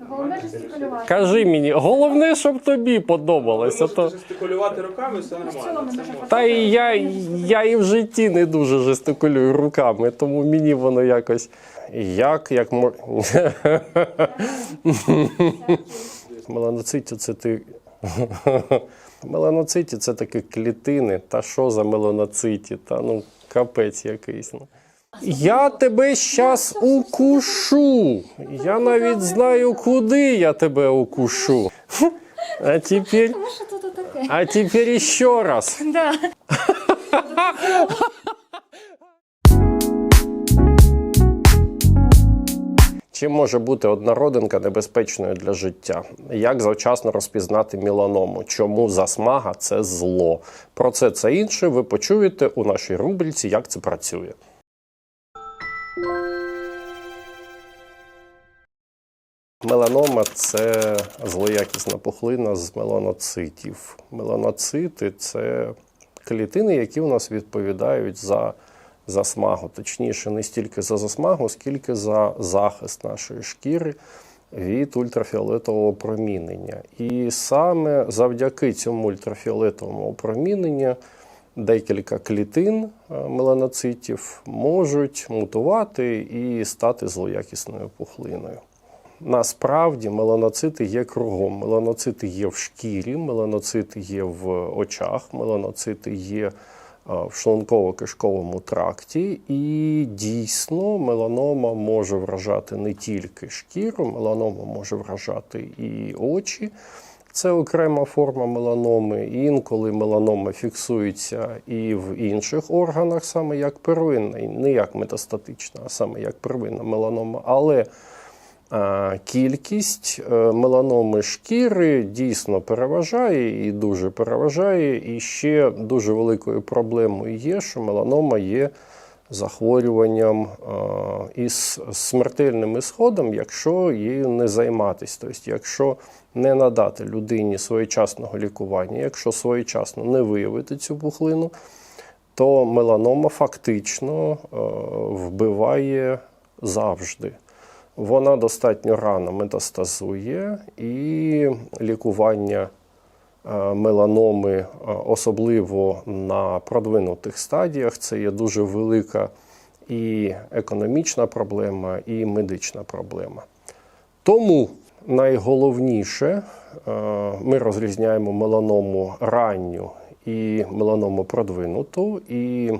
Головне жестикулювати. Кажи мені, головне, щоб тобі подобалося. Ви То... жестикулювати руками, все нормально. Це можна. Та і я, я і в житті не дуже жестикулюю руками, тому мені воно якось. Як, як. Меланоциті це ти. Меланоциті це такі клітини. Та що за меланоциті? Та ну капець якийсь. Ну. Я тебе щас укушу. Я навіть знаю, куди я тебе укушу. А тепер, а тепер ще раз. Да. Чим може бути однородинка небезпечною для життя? Як завчасно розпізнати міланому? Чому засмага це зло? Про це це інше ви почуєте у нашій рубриці, як це працює. Меланома це злоякісна пухлина з меланоцитів. Меланоцити це клітини, які у нас відповідають за засмагу. Точніше, не стільки за засмагу, скільки за захист нашої шкіри від ультрафіолетового промінення. І саме завдяки цьому ультрафіолетовому опроміненню декілька клітин е, меланоцитів можуть мутувати і стати злоякісною пухлиною. Насправді меланоцити є кругом. Меланоцити є в шкірі, меланоцити є в очах, меланоцити є е, в шлунково-кишковому тракті. І дійсно меланома може вражати не тільки шкіру, меланома може вражати і очі. Це окрема форма меланоми. Інколи меланома фіксується і в інших органах, саме як первинна, не як метастатична, а саме як первинна меланома. Але Кількість е, меланоми шкіри дійсно переважає і дуже переважає. І ще дуже великою проблемою є, що меланома є захворюванням е, із смертельним ісходом, якщо її не займатися. Тобто, якщо не надати людині своєчасного лікування, якщо своєчасно не виявити цю пухлину, то меланома фактично е, вбиває завжди. Вона достатньо рано метастазує, і лікування е, меланоми, е, особливо на продвинутих стадіях, це є дуже велика і економічна проблема, і медична проблема. Тому найголовніше е, ми розрізняємо меланому ранню і меланому продвинуту. І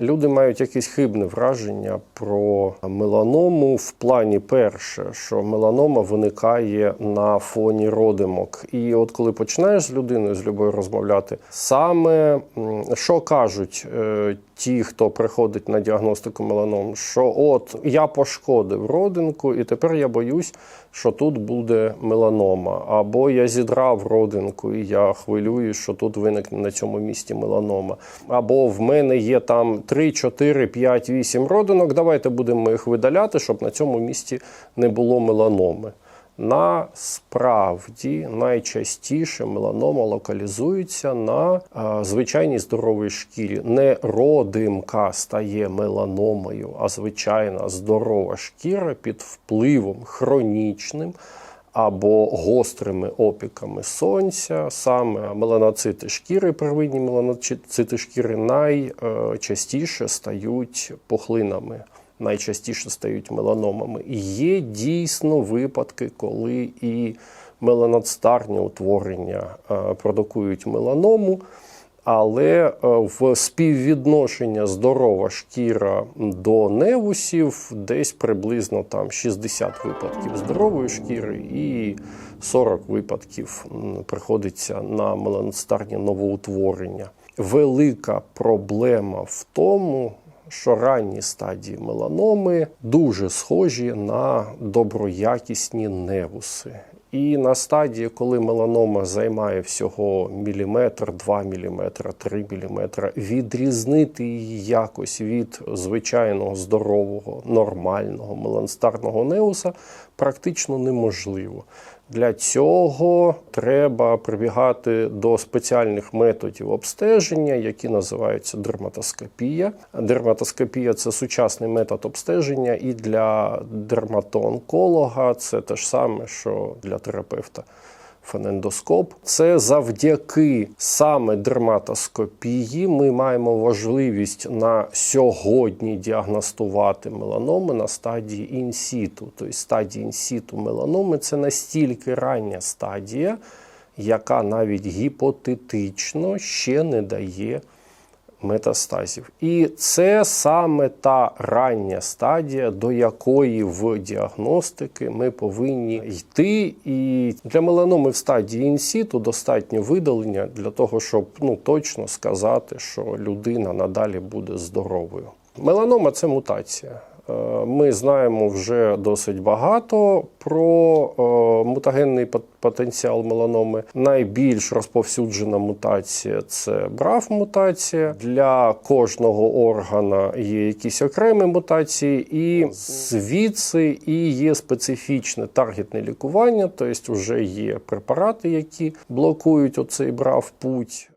Люди мають якесь хибне враження про меланому в плані перше, що меланома виникає на фоні родимок. І от коли починаєш з людиною з любою розмовляти, саме що кажуть е, ті, хто приходить на діагностику меланом, що от я пошкодив родинку, і тепер я боюсь, що тут буде меланома, або я зідрав родинку, і я хвилююсь, що тут виникне на цьому місці меланома, або в мене є там 3, 4, 5, 8 родинок. Давайте будемо їх видаляти, щоб на цьому місці не було меланоми. Насправді найчастіше меланома локалізується на а, звичайній здоровій шкірі. Не родимка стає меланомою, а звичайна здорова шкіра під впливом хронічним або гострими опіками сонця. Саме меланоцити шкіри, первинні меланоцити шкіри найчастіше стають пухлинами найчастіше стають меланомами. І Є дійсно випадки, коли і меланоцитарні утворення е, продукують меланому, але е, в співвідношення здорова шкіра до невусів десь приблизно там 60 випадків здорової шкіри і 40 випадків приходиться на меланоцитарні новоутворення. Велика проблема в тому, що ранні стадії меланоми дуже схожі на доброякісні невуси. І на стадії, коли меланома займає всього міліметр, 2 міліметри, 3 міліметри, відрізнити її якось від звичайного здорового, нормального меланстарного неуса практично неможливо. Для цього треба прибігати до спеціальних методів обстеження, які називаються дерматоскопія. Дерматоскопія це сучасний метод обстеження, і для дерматоонколога це те ж саме, що для терапевта фонендоскоп. Це завдяки саме дерматоскопії ми маємо можливість на сьогодні діагностувати меланоми на стадії інсіту. Тобто стадії інсіту меланоми це настільки рання стадія, яка навіть гіпотетично ще не дає метастазів. І це саме та рання стадія, до якої в діагностики ми повинні йти. І для меланоми в стадії інсіту достатньо видалення для того, щоб ну, точно сказати, що людина надалі буде здоровою. Меланома це мутація. Е, Ми знаємо вже досить багато про е, мутагенний пот- потенціал меланоми. Найбільш розповсюджена мутація це BRAF-мутація. Для кожного органа є якісь окремі мутації, і звідси і є специфічне таргетне лікування, тобто вже є препарати, які блокують оцей BRAF-путь.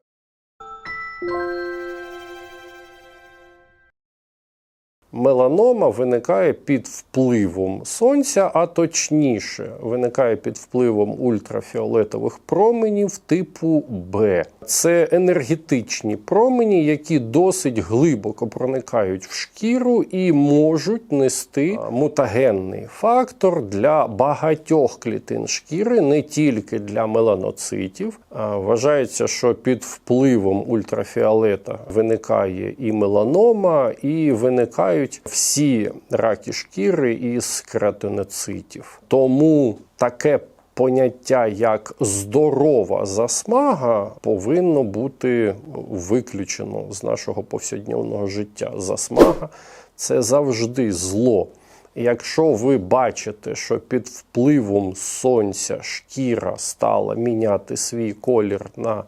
Меланома виникає під впливом сонця, а точніше, виникає під впливом ультрафіолетових променів типу Б. Це енергетичні промені, які досить глибоко проникають в шкіру і можуть нести мутагенний фактор для багатьох клітин шкіри, не тільки для меланоцитів. Вважається, що під впливом ультрафіолета виникає і меланома, і виникають всі раки шкіри із кератиноцитів. Тому таке поняття як здорова засмага повинно бути виключено з нашого повсякденного життя. Засмага це завжди зло. Якщо ви бачите, що під впливом сонця шкіра стала міняти свій колір на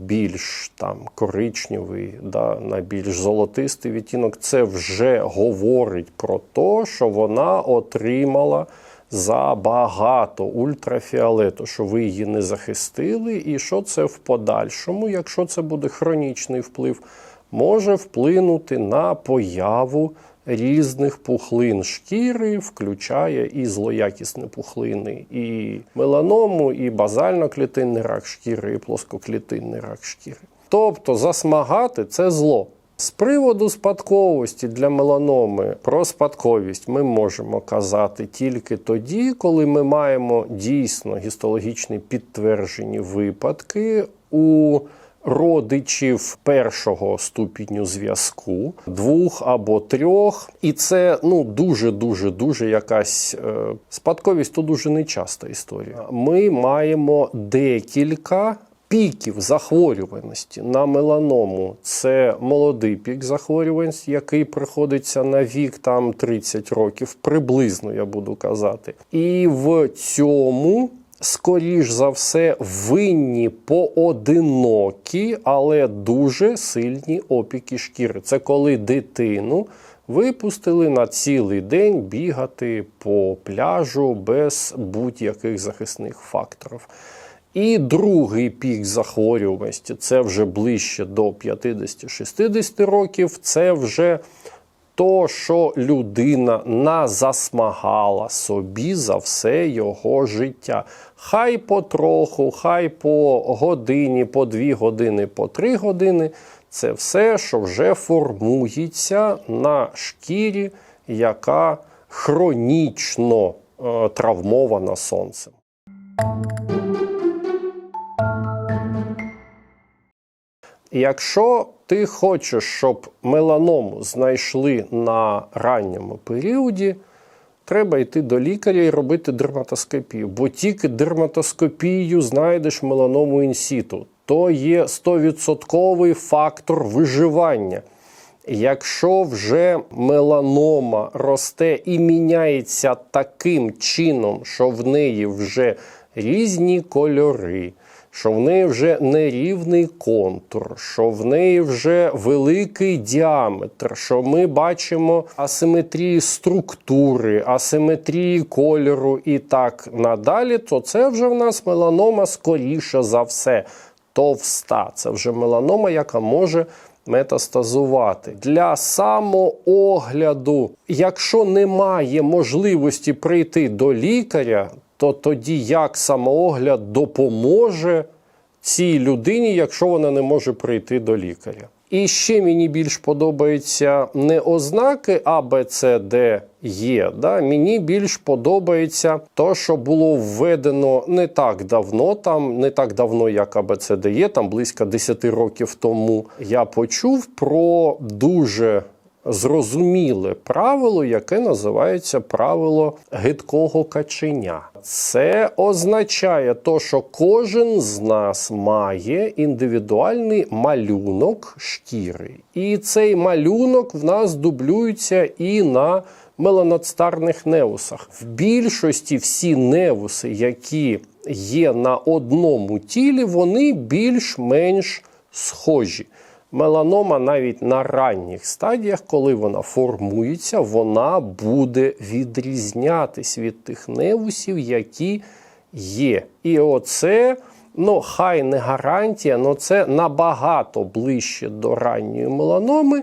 більш там коричневий, да, на більш золотистий відтінок, це вже говорить про те, що вона отримала забагато ультрафіолету, що ви її не захистили, і що це в подальшому, якщо це буде хронічний вплив, може вплинути на появу різних пухлин шкіри, включає і злоякісні пухлини, і меланому, і базально-клітинний рак шкіри, і плоскоклітинний рак шкіри. Тобто засмагати це зло. З приводу спадковості для меланоми про спадковість ми можемо казати тільки тоді, коли ми маємо дійсно гістологічні підтверджені випадки у родичів першого ступіню зв'язку, двох або трьох. І це ну дуже дуже дуже якась е, спадковість то дуже нечаста історія. Ми маємо декілька. Піків захворюваності на меланому це молодий пік захворюваності, який приходиться на вік там 30 років, приблизно я буду казати. І в цьому, скоріш за все, винні поодинокі, але дуже сильні опіки шкіри. Це коли дитину випустили на цілий день бігати по пляжу без будь-яких захисних факторів. І другий пік захворюваності це вже ближче до 50-60 років. Це вже то, що людина назасмагала собі за все його життя. Хай потроху, хай по годині, по дві години, по три години. Це все, що вже формується на шкірі, яка хронічно е, травмована сонцем. Якщо ти хочеш, щоб меланому знайшли на ранньому періоді, треба йти до лікаря і робити дерматоскопію. Бо тільки дерматоскопією знайдеш меланому інсіту. То є 100% фактор виживання. Якщо вже меланома росте і міняється таким чином, що в неї вже різні кольори, що в неї вже нерівний контур, що в неї вже великий діаметр, що ми бачимо асиметрії структури, асиметрії кольору і так надалі, то це вже в нас меланома скоріше за все товста. Це вже меланома, яка може метастазувати. Для самоогляду, якщо немає можливості прийти до лікаря, то тоді як самоогляд допоможе цій людині, якщо вона не може прийти до лікаря. І ще мені більш подобаються не ознаки А, Б, С, Д, Є. Да? Мені більш подобається то, що було введено не так давно, там не так давно, як А, Б, С, Д, Є, там близько 10 років тому. Я почув про дуже зрозуміле правило, яке називається правило гидкого каченя. Це означає то, що кожен з нас має індивідуальний малюнок шкіри. І цей малюнок в нас дублюється і на меланоцтарних неусах. В більшості всі неуси, які є на одному тілі, вони більш-менш схожі. Меланома навіть на ранніх стадіях, коли вона формується, вона буде відрізнятись від тих невусів, які є. І оце, ну, хай не гарантія, але це набагато ближче до ранньої меланоми,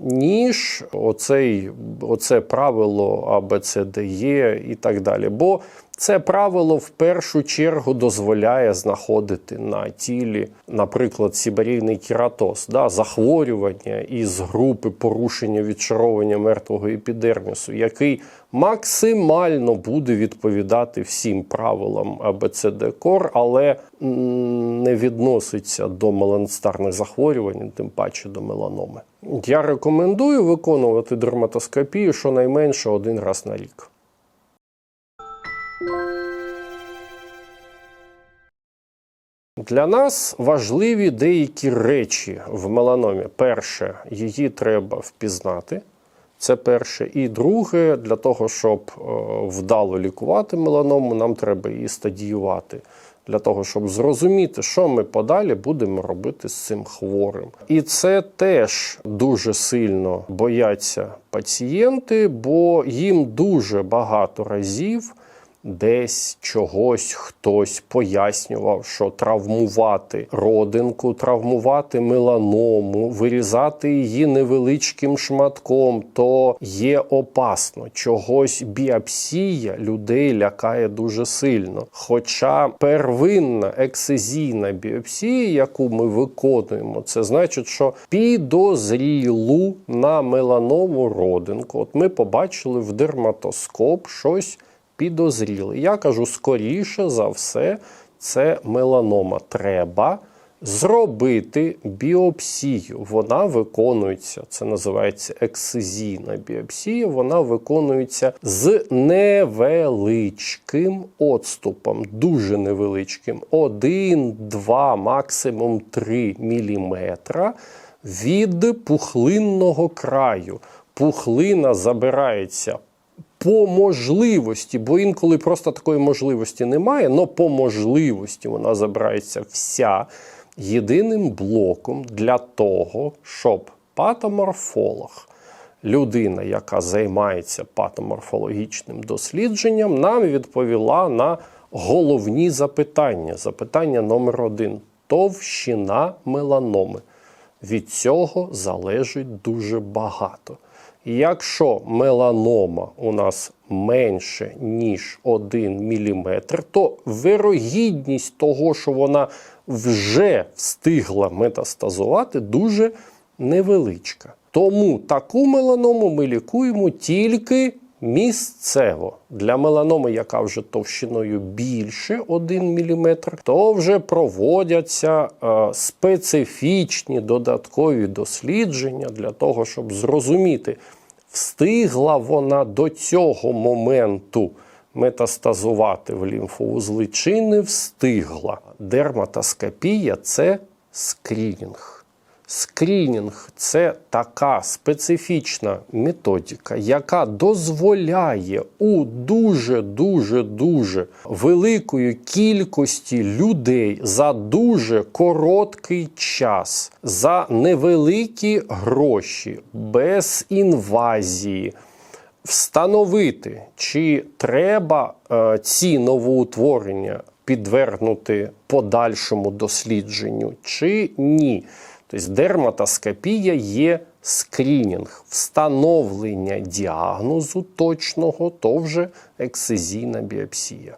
ніж оцей, оце правило АБЦДЄ і так далі. Бо це правило в першу чергу дозволяє знаходити на тілі, наприклад, сібарійний кератоз, да, захворювання із групи порушення відшаровування мертвого епідермісу, який максимально буде відповідати всім правилам АБЦД-КОР, але не відноситься до меланостарних захворювань, тим паче до меланоми. Я рекомендую виконувати дерматоскопію щонайменше один раз на рік. Для нас важливі деякі речі в меланомі. Перше, її треба впізнати. Це перше. І друге, для того, щоб е, вдало лікувати меланому, нам треба її стадіювати. Для того, щоб зрозуміти, що ми подалі будемо робити з цим хворим. І це теж дуже сильно бояться пацієнти, бо їм дуже багато разів десь чогось хтось пояснював, що травмувати родинку, травмувати меланому, вирізати її невеличким шматком, то є опасно. Чогось біопсія людей лякає дуже сильно. Хоча первинна ексезійна біопсія, яку ми виконуємо, це значить, що підозрілу на меланому родинку. От ми побачили в дерматоскоп щось підозріли. Я кажу, скоріше за все, це меланома. Треба зробити біопсію. Вона виконується, це називається ексизійна біопсія. Вона виконується з невеличким отступом, дуже невеличким. 1, 2, максимум 3 міліметра від пухлинного краю. Пухлина забирається по можливості, бо інколи просто такої можливості немає, але по можливості вона забирається вся єдиним блоком для того, щоб патоморфолог, людина, яка займається патоморфологічним дослідженням, нам відповіла на головні запитання. Запитання номер один: товщина меланоми. Від цього залежить дуже багато. Якщо меланома у нас менше, ніж 1 мм, то вирогідність того, що вона вже встигла метастазувати, дуже невеличка. Тому таку меланому ми лікуємо тільки місцево. Для меланоми, яка вже товщиною більше 1 мм, то вже проводяться е, специфічні додаткові дослідження для того, щоб зрозуміти, встигла вона до цього моменту метастазувати в лімфоузли чи не встигла. Дерматоскопія це скрінінг. Скрінінг це така специфічна методика, яка дозволяє у дуже дуже дуже великої кількості людей за дуже короткий час, за невеликі гроші, без інвазії. Встановити, чи треба е, ці новоутворення підвергнути подальшому дослідженню, чи ні. Тобто дерматоскопія є скрінінг, встановлення діагнозу точного, то вже ексцизійна біопсія.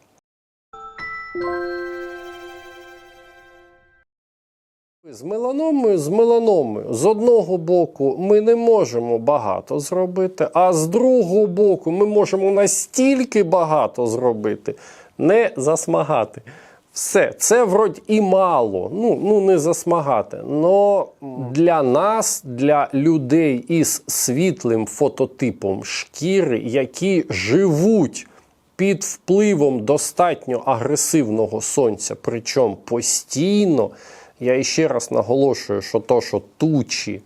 З меланомою, з меланомою, з одного боку, ми не можемо багато зробити, а з другого боку, ми можемо настільки багато зробити, не засмагати. Все, це вроді і мало. Ну, ну не засмагати. Но для нас, для людей із світлим фототипом шкіри, які живуть під впливом достатньо агресивного сонця, причому постійно. Я іще раз наголошую, що то, що тучі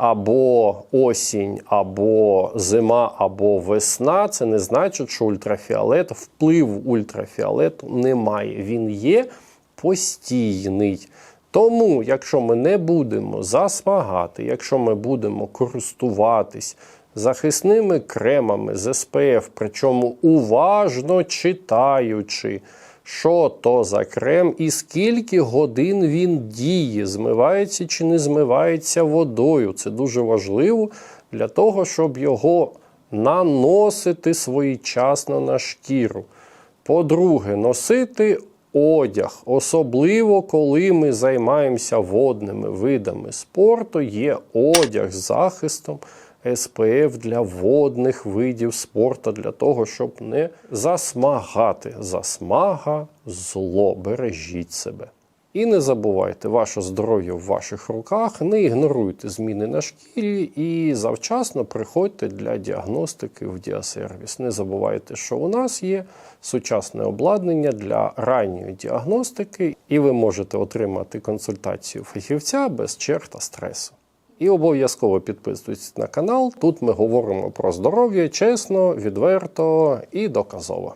або осінь, або зима, або весна, це не значить, що ультрафіолет, впливу ультрафіолету немає. Він є постійний. Тому, якщо ми не будемо засмагати, якщо ми будемо користуватись захисними кремами з СПФ, причому уважно читаючи, що то за крем і скільки годин він діє, змивається чи не змивається водою. Це дуже важливо для того, щоб його наносити своєчасно на шкіру. По-друге, носити одяг, особливо коли ми займаємося водними видами спорту, є одяг з захистом. СПФ для водних видів спорту, для того, щоб не засмагати. Засмага зло, бережіть себе. І не забувайте, ваше здоров'я в ваших руках, не ігноруйте зміни на шкірі і завчасно приходьте для діагностики в діасервіс. Не забувайте, що у нас є сучасне обладнання для ранньої діагностики, і ви можете отримати консультацію фахівця без черг та стресу. І обов'язково підписуйтесь на канал. Тут ми говоримо про здоров'я чесно, відверто і доказово.